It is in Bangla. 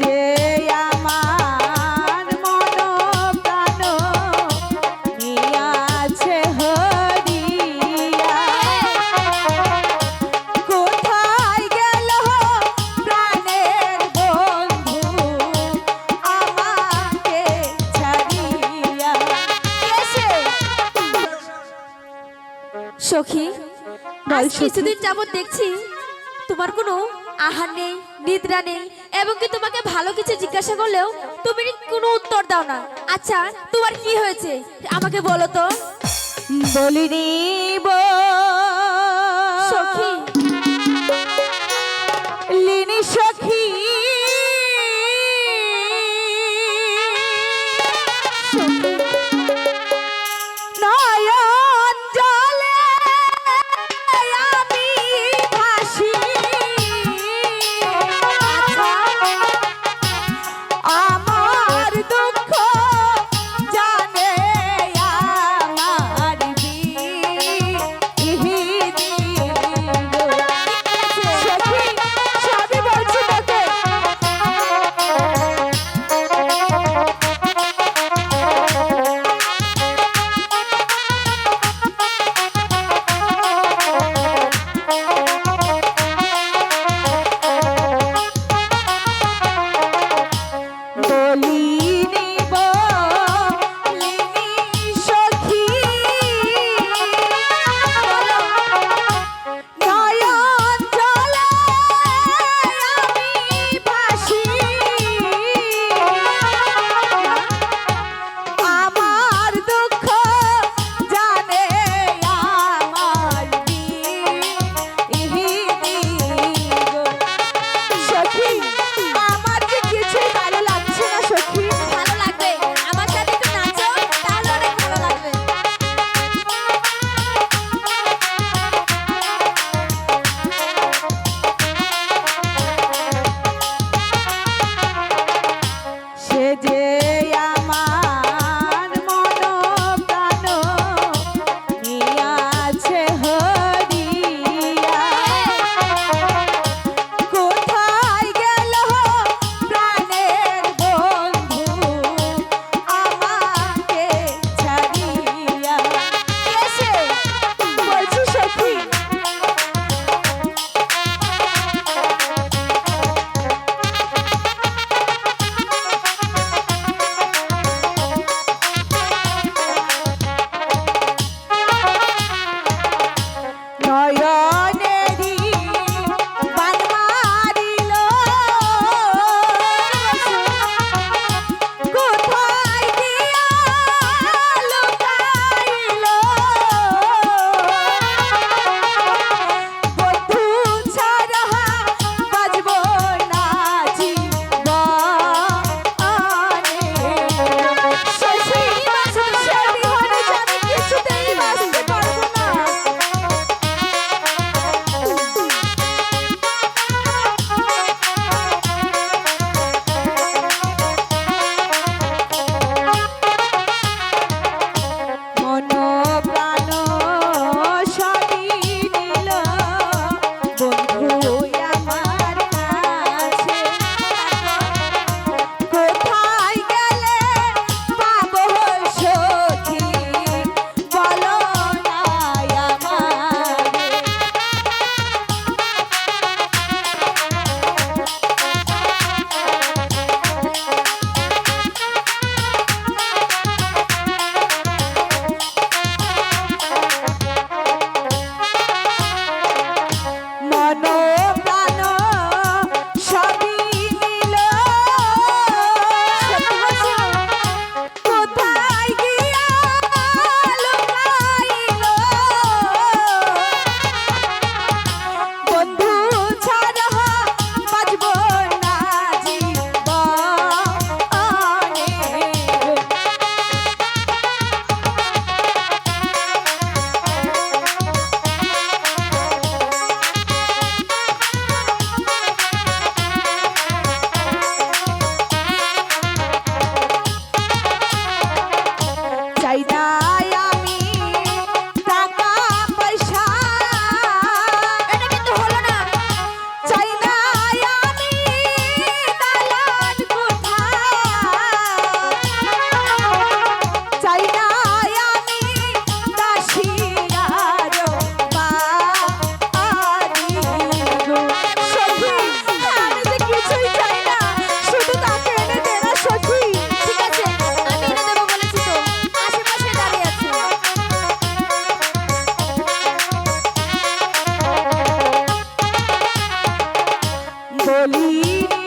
যে আমার মন প্রাণ হরিয়া। কোথায় গেল প্রাণের বন্ধু আমাকে ছাড়িয়া? সখী আজ কিছুদিন যাবত দেখছি তোমার কোনো আহার নেই, নিদ্রা নেই এবং কি তোমাকে ভালো কিছু জিজ্ঞাসা করলেও তুমি কোনো উত্তর দাও না। আচ্ছা তোমার কি হয়েছে? আমাকে বলো তো। বলিনি বল। তীরে